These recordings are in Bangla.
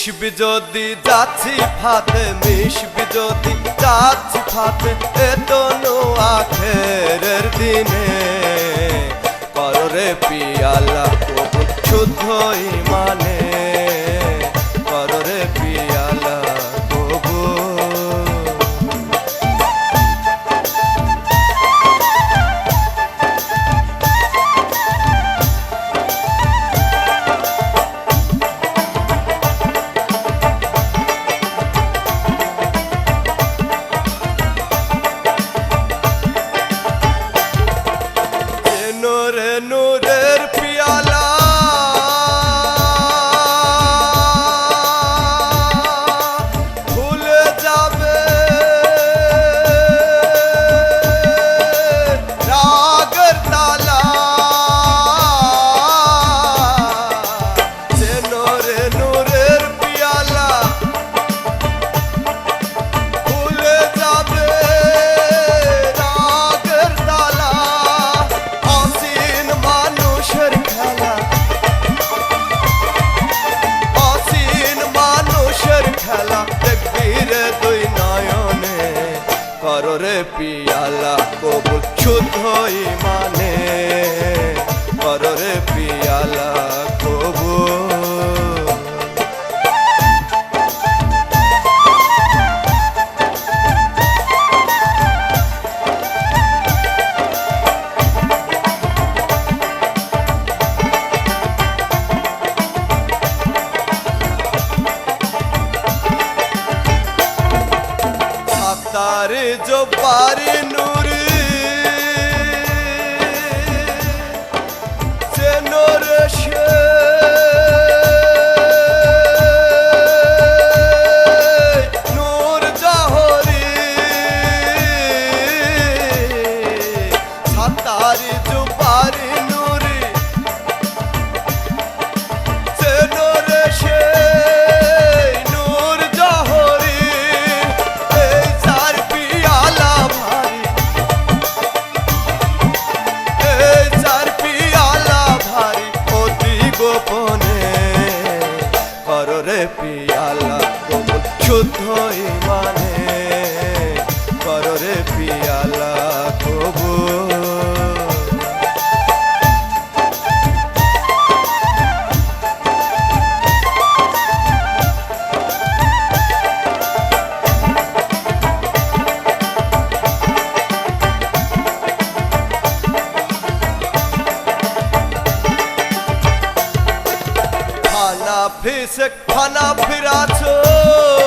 মিশবি যদি, যাচ্ছি ফাতে মিশবি যদি, যাচ্ছি ফাতে এ তো আখের দিনে। পরে পিয়ালা কবুল কররে পিয়ালা কবুল শুদ্ধ মানে। কররে পিয়ালা ਤਾਰੇ ਜੋ ਪਾਰ ਨੂੰ পিয়ালা কবুল শুদ্ধ মানে। খানা से খানা फिरा খানা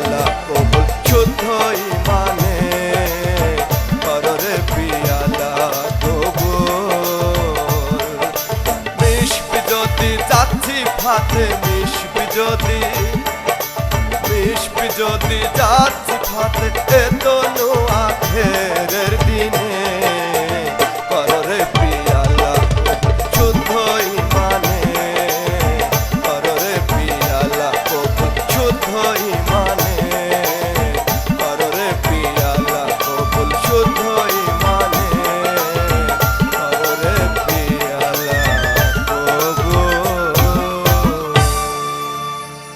পিয়ালা কবুল শুদ্ধই মানে পররে পিয়ালা কবুল মিশবি যদি যাচ্ছি ফাতে মিশবি যদি মিশবি যদি যাচ্ছি ফাতে এ তো আখেরের দিনে